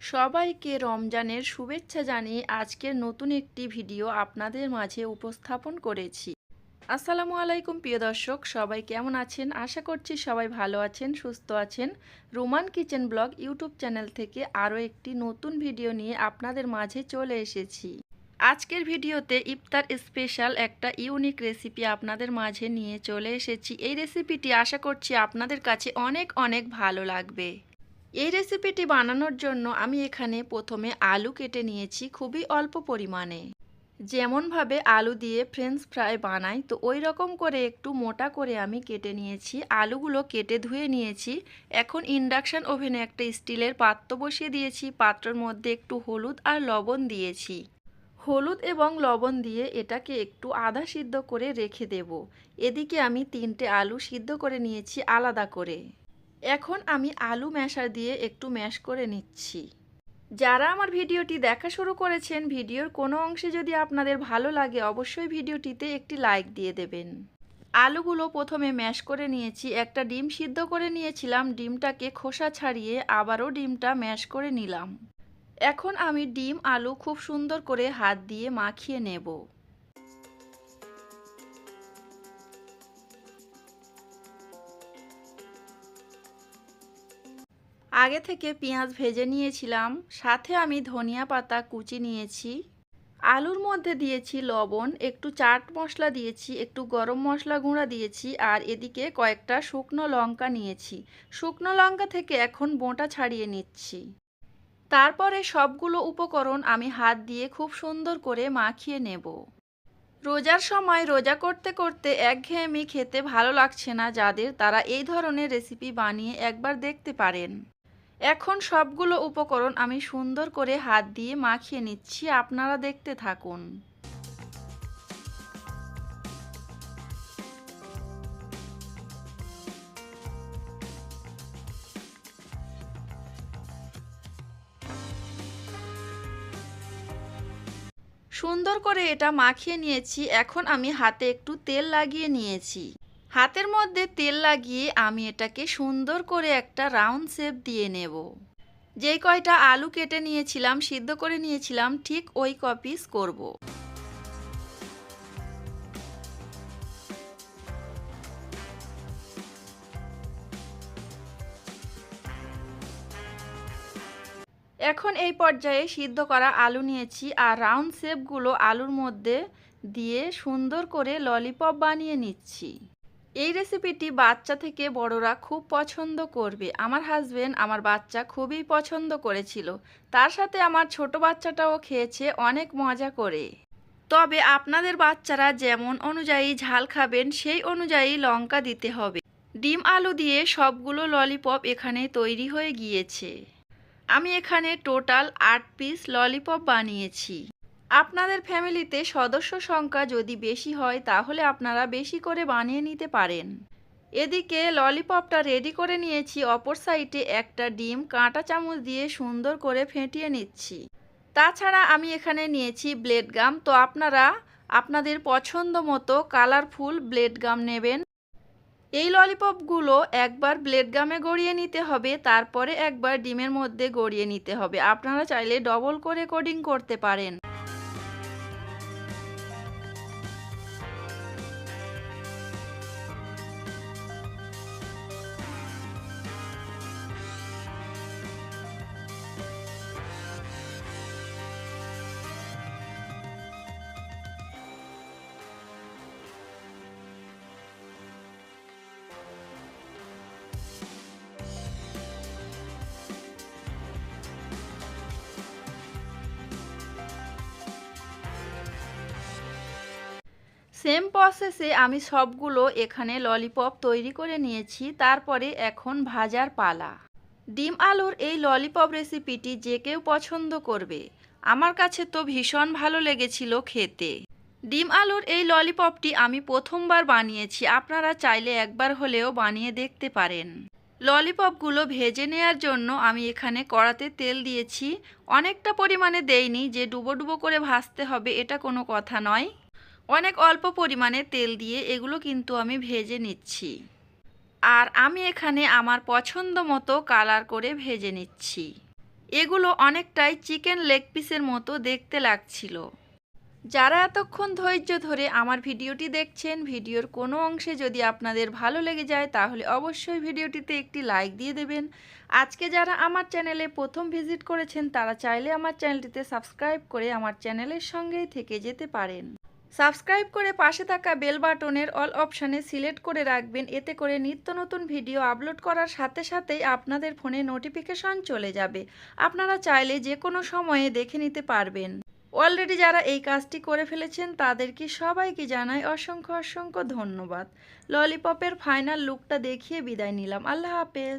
সবাইকে রমজানের শুভেচ্ছা জানিয়ে আজকের নতুন একটি ভিডিও আপনাদের মাঝে উপস্থাপন করেছি। আসসালামু আলাইকুম, প্রিয় দর্শক, সবাই কেমন আছেন? আশা করছি সবাই ভালো আছেন, সুস্থ আছেন। Roman kitchen blog YouTube channel থেকে আরও একটি নতুন ভিডিও নিয়ে আপনাদের মাঝে চলে এসেছি। আজকের ভিডিওতে ইফতার স্পেশাল একটা ইউনিক রেসিপি আপনাদের মাঝে নিয়ে চলে এসেছি। এই রেসিপিটি আশা করছি আপনাদের কাছে অনেক অনেক ভালো লাগবে। এই রেসিপিটি বানানোর জন্য আমি এখানে প্রথমে আলু কেটে নিয়েছি খুবই অল্প পরিমাণে। যেমনভাবে আলু দিয়ে ফ্রেঞ্চ ফ্রাই বানাই, তো ওই রকম করে একটু মোটা করে আমি কেটে নিয়েছি। আলুগুলো কেটে ধুয়ে নিয়েছি। এখন ইন্ডাকশান ওভেনে একটা স্টিলের পাত্র বসিয়ে দিয়েছি। পাত্রের মধ্যে একটু হলুদ আর লবণ দিয়েছি। হলুদ এবং লবণ দিয়ে এটাকে একটু আধা সিদ্ধ করে রেখে দেব। এদিকে আমি তিনটে আলু সিদ্ধ করে নিয়েছি আলাদা করে। এখন আমি আলু ম্যাশার দিয়ে একটু ম্যাশ করে নিচ্ছি। যারা আমার ভিডিওটি দেখা শুরু করেছেন, ভিডিওর কোনো অংশে যদি আপনাদের ভালো লাগে, অবশ্যই ভিডিওটিতে একটি লাইক দিয়ে দেবেন। আলুগুলো প্রথমে ম্যাশ করে নিয়েছি। একটা ডিম সিদ্ধ করে নিয়েছিলাম। ডিমটাকে খোসা ছাড়িয়ে আবারও ডিমটা ম্যাশ করে নিলাম। এখন আমি ডিম, আলু খুব সুন্দর করে হাত দিয়ে মাখিয়ে নেব। আগে থেকে পেঁয়াজ ভেজে নিয়েছিলাম, সাথে আমি ধনিয়া পাতা কুচি নিয়েছি, আলুর মধ্যে দিয়েছি লবণ, একটু চাট মশলা দিয়েছি, একটু গরম মশলা গুঁড়া দিয়েছি, আর এদিকে কয়েকটা শুকনো লঙ্কা নিয়েছি। শুকনো লঙ্কা থেকে এখন বোঁটা ছাড়িয়ে নিচ্ছি। তারপরে সবগুলো উপকরণ আমি হাত দিয়ে খুব সুন্দর করে মাখিয়ে নেব। রোজার সময় রোজা করতে করতে একঘেয়েমি খেতে ভালো লাগছে না যাদের, তারা এই ধরনের রেসিপি বানিয়ে একবার দেখতে পারেন। এখন সবগুলো উপকরণ আমি সুন্দর করে হাত দিয়ে মাখিয়ে নিচ্ছি, আপনারা দেখতে থাকুন। সুন্দর করে এটা মাখিয়ে নিয়েছি, এখন আমি হাতে একটু তেল লাগিয়ে নিয়েছি। হাতের মধ্যে তেল লাগিয়ে আমি এটাকে সুন্দর করে একটা রাউন্ড শেপ দিয়ে নেব যেই কয়টা আলু কেটে নিয়েছিলাম, সিদ্ধ করে নিয়েছিলাম, ঠিক ওই কপিস করব। এখন এই পর্যায়ে সিদ্ধ করা আলু নিয়েছি আর রাউন্ড শেপগুলো আলুর মধ্যে দিয়ে সুন্দর করে ললিপপ বানিয়ে নিচ্ছি এই রেসিপিটি বাচ্চা থেকে বড়রা খুব পছন্দ করবে। আমার হাজবেন্ড আমার বাচ্চা খুবই পছন্দ করেছিল। তার সাথে আমার ছোট বাচ্চাটাও খেয়েছে অনেক মজা করে। তবে আপনাদের বাচ্চারা যেমন অনুযায়ী ঝাল খাবেন, সেই অনুযায়ী লঙ্কা দিতে হবে। ডিম আলু দিয়ে সবগুলো ললিপপ এখানে তৈরি হয়ে গিয়েছে। আমি এখানে টোটাল আট পিস ললিপপ বানিয়েছি। আপনাদের ফ্যামিলিতে সদস্য সংখ্যা যদি বেশি হয়, তাহলে আপনারা বেশি করে বানিয়ে নিতে পারেন। এদিকে ললিপপটা রেডি করে নিয়েছি, অপর সাইডে একটা ডিম, কাঁটা চামচ দিয়ে সুন্দর করে ফেটিয়ে নিচ্ছি। তাছাড়া আমি এখানে নিয়েছি ব্লেড গাম। তো আপনারা আপনাদের পছন্দ মতো কালারফুল ব্লেড গাম নেবেন। এই ললিপপগুলো একবার ব্লেড গামে গড়িয়ে নিতে হবে, তারপরে একবার ডিমের মধ্যে গড়িয়ে নিতে হবে। আপনারা চাইলে ডবল করে কোডিং করতে পারেন। সেম প্রসেসে আমি সবগুলো এখানে ললিপপ তৈরি করে নিয়েছি, তারপরে এখন ভাজার পালা। ডিম আলুর এই ললিপপ রেসিপিটি যে কেউ পছন্দ করবে। আমার কাছে তো ভীষণ ভালো লেগেছিল খেতে। ডিম আলুর এই ললিপপটি আমি প্রথমবার বানিয়েছি, আপনারা চাইলে একবার হলেও বানিয়ে দেখতে পারেন। ললিপপগুলো ভেজে নেওয়ার জন্য আমি এখানে কড়াতে তেল দিয়েছি। অনেকটা পরিমাণে দেইনি, যে ডুবো ডুবো করে ভাজতে হবে, এটা কোনো কথা নয়। অনেক অল্প পরিমাণে তেল দিয়ে এগুলো কিন্তু আমি ভেজে নিচ্ছি। আর আমি এখানে আমার পছন্দ মতো কালার করে ভেজে নিচ্ছি। এগুলো অনেকটাই চিকেন লেগ পিসের মতো দেখতে লাগছিল। যারা এতক্ষণ ধৈর্য ধরে আমার ভিডিওটি দেখছেন, ভিডিওর কোনো অংশে যদি আপনাদের ভালো লেগে যায়, তাহলে অবশ্যই ভিডিওটিতে একটি লাইক দিয়ে দেবেন। আজকে যারা আমার চ্যানেলে প্রথম ভিজিট করেছেন, তারা চাইলে আমার চ্যানেলটিতে সাবস্ক্রাইব করে আমার চ্যানেলের সঙ্গেই থেকে যেতে পারেন। সাবস্ক্রাইব করে পাশে থাকা বেল বাটনের অল অপশানে সিলেক্ট করে রাখবেন। এতে করে নিত্য নতুন ভিডিও আপলোড করার সাথে সাথেই আপনাদের ফোনে নোটিফিকেশন চলে যাবে। আপনারা চাইলে যে কোনো সময়ে দেখে নিতে পারবেন। অলরেডি যারা এই কাজটি করে ফেলেছেন, তাদেরকে সবাইকে জানাই অসংখ্য অসংখ্য ধন্যবাদ। ললিপপের ফাইনাল লুকটা দেখিয়ে বিদায় নিলাম। আল্লাহ হাফেজ।